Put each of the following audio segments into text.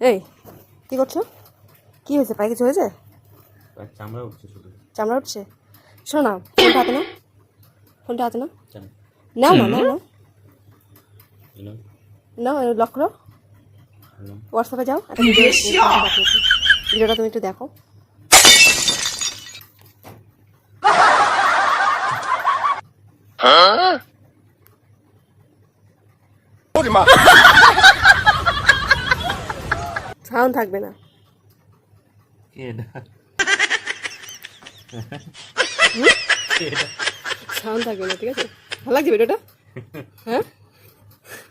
এই কি করছ? কি হয়েছে? পায়ে কিছু হয়েছে? চামড়া উঠছে চামড়া উঠছে? শোনো না ফোনটা হাতে নাও। ফোনটা হাতে নাও। না নাও নাও। এলো নাও লক করো। হোয়াটসঅ্যাপে যাও। একটা ভিডিওটা তুমি একটু দেখো। সাউন্ড থাকবে না। সাউন্ড থাকবে না ঠিক আছে? ভালো লাগছে ভিডিওটা? হ্যাঁ?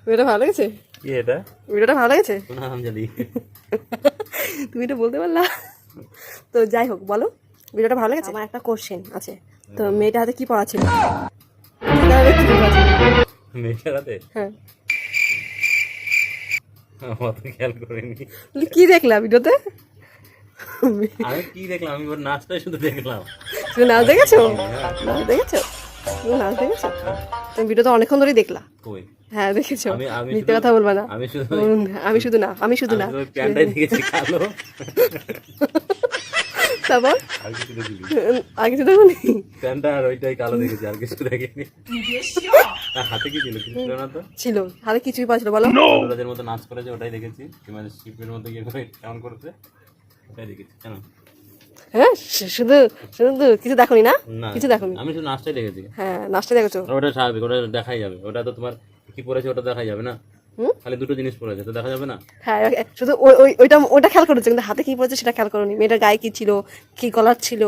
ভিডিওটা ভালো লেগেছে? কি এটা? ভিডিওটা ভালো লেগেছে? তুমি এটা বলতে পারলা? তো যাই হোক বলো। ভিডিওটা ভালো লেগেছে? আমার একটা কোশ্চেন আছে। তো মেয়েটা হাতে কি পড়া ছিল? হাতে কি পড়া ছিল? মেয়েটার হাতে? হ্যাঁ। অত খেয়াল করিনি কি দেখলা ভিডিওতে? আমি কি দেখলাম? আমি ওর নাচটাই শুধু দেখলাম। তুমি নাচ দেখেছ? নাচ দেখেছ? তুমি নাচ দেখেছ? তুমি ভিডিওটা অনেকক্ষণ ধরেই দেখলা। কই? হ্যাঁ দেখেছ। আমি আমি মিথ্যে কথা বলবা না। আমি শুধু আমি শুধু না আমি শুধু না। প্যান্টটাই দেখেছি কালো। তারপর? আর কিছু দেখিনি। প্যান্টটা আর ওইটাই কালো দেখেছি আর কিছু দেখিনি। হাতে কি ছিল? কিছু ছিল না তো? ছিল। হাতে কিছুই পাচ্ছিল বলো। ওদের মতো নাচ করেছে ওটাই দেখেছি। মানে শিপের মতো করে কেমন করেছে ওটাই দেখেছি কেন হ্যাঁ শুধু শুধু কিছু দেখোনি না? না কিছু দেখোনি? আমি শুধু নাচটাই দেখেছি। হ্যাঁ নাচটা দেখেছ? ওটা স্বাভাবিক ওটা দেখাই যাবে। ওটা তো তোমার কি পড়েছে ওটা দেখাই যাবে না? হুম? খালি দুটো জিনিস পড়েছে তো দেখা যাবে না? হ্যাঁ শুধু ওই- ওই- ওইটা ওইটা খেয়াল করেছ কিন্তু হাতে কি পড়েছে সেটা খেয়াল করোনি। মেয়েটার গায়ে কি ছিল? কি গলার ছিল?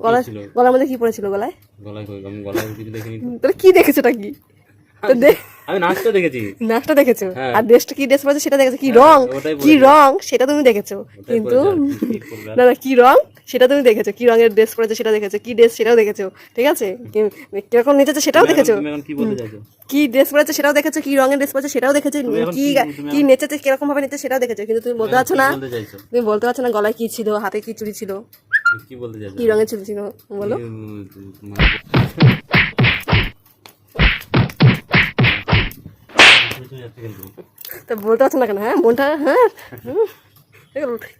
গলার ছিল? গলার মধ্যে কি পড়েছিল গলায়? গলায় আমি গলায় কিছু দেখিনি তাহলে কি দেখেছ ওটা কি? তো আমি নাচটা দেখেছি। নাচটা দেখেছ? হ্যাঁ। আর ড্রেসটা কি ড্রেস পরেছে সেটা দেখেছ? কি রং? কি বলেছি। রং? সেটা তুমি দেখেছ। কিন্তু কি- কি না না কি রং? সেটা তুমি দেখেছ। কি রঙের ড্রেস পরেছে সেটা দেখেছ। কি ড্রেস সেটাও দেখেছ। ঠিক আছে? কি- কীরকম নেচেছে সেটাও দেখেছ? কি বলতে ড্রেস পরেছে সেটাও দেখেছ? কি রঙের ড্রেস পরেছে সেটাও দেখেছ? কি কি- কি নেচেছে কীরকম ভাবে নেচেছে সেটাও দেখেছ। কিন্তু তুমি বলতে পারছ না। কি তুমি বলতে পারছ না গলায় কি ছিল হাতে কি চুড়ি ছিল। কি বলতে কি রঙের চুড়ি ছিল? বলো কি, উম, তোমার- কিছু যাচ্ছে কিন্তু। তো বলতে পারছ না কেন? হ্যাঁ মনটা হ্যাঁ।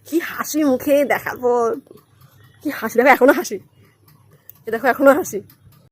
কি হাসি মুখে দেখাবো। কি হাসি, দেখো, এখনও হাসি। দেখো, এখনও হাসি।